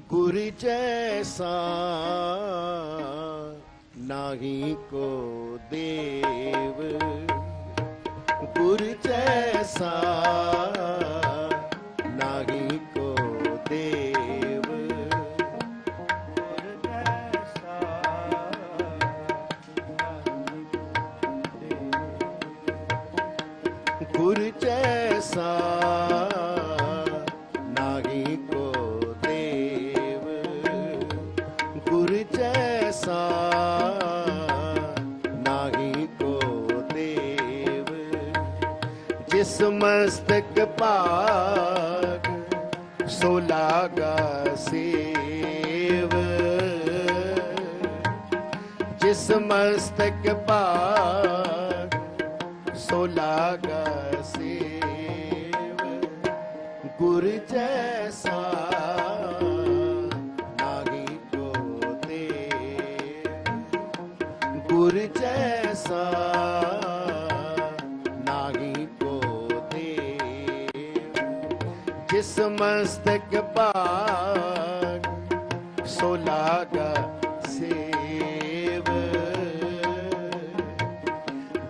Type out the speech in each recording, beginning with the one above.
ਗੁਰ ਜੈਸਾ ਨਾਹੀ ਕੋ ਦੇਵ। ਗੁਰ ਜੈਸਾ ਨਾਹੀ ਕੋ ਦੇਵ। ਗੁਰ ਜੈਸਾ ਗੁਰ ਜੈਸਾ ਜਿਸ ਮਸਤਕ ਭਾਗ ਸੋ ਲਾਗਾ ਸੇਵ ਜਿਸ ਮਸਤਕ ਭਾਗ ਸੋ ਲਾਗਾ ਸੇਵ ਗੁਰ ਜੈਸਾ ਨਾਹੀ ਕੋ ਦੇਵ ਗੁਰ ਜੈਸਾ ਜਿਸ ਮਸਤਕ ਭਾਗ ਸੋ ਲਾਗਾ ਸੇਵ।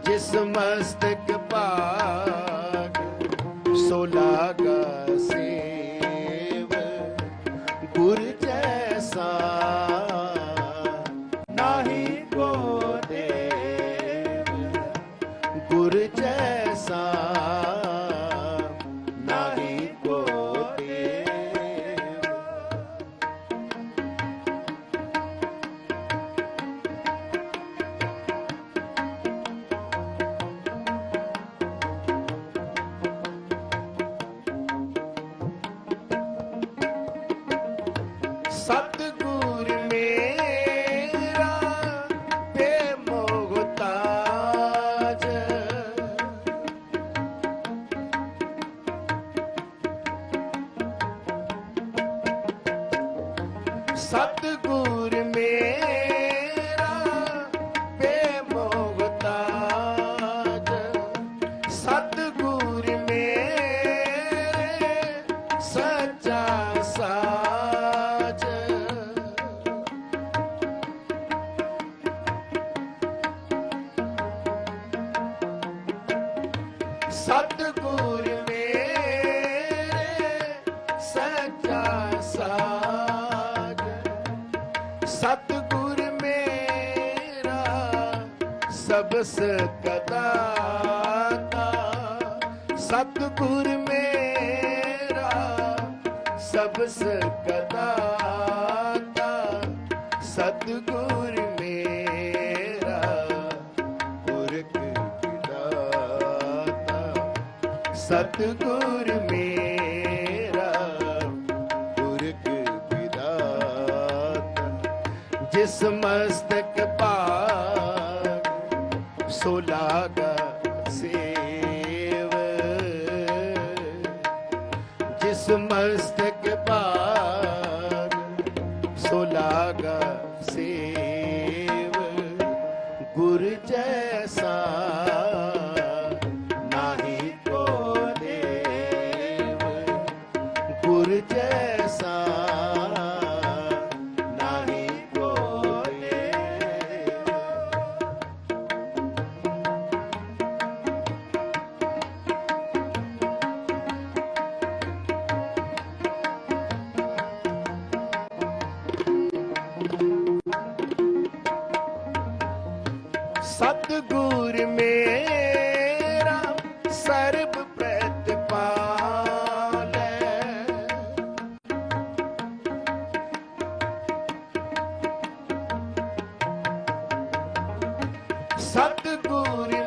ਜਿਸ ਮਸਤਕ ਭਾਗ ਸੋ ਲਾਗਾ ਸੇਵ। ਸਤਿਗੁਰ ਮੇਰਾ ਬੇਮੋਹਤਾਜ ਸਤਿਗੁਰ ਮੇਰੇ ਸੱਚਾ ਸਾਜ। ਸਤਿਗੁਰ ਸਤਿਗੁਰ ਮੇਰਾ ਸਬਸ ਕਦਾਤਾ ਸਤਿਗੁਰ ਮੇਰਾ ਸਬਸ ਕਦਾਤਾ ਸਤਿਗੁਰ ਮੇਰਾ ਪੁਰਖ ਵਿਦਾਤਾ ਸਤਿਗੁਰ ਜਿਸ ਮਸਤਕ ਭਾਗ ਸੋ ਲਾਗਾ ਸੇਵ ਜਿਸ ਮਸਤਕ ਸਤਿਗੁਰ ਮੇਰਾ ਸਰਬ ਪ੍ਰਤਪਾਲੈ। ਸਤਗੁਰ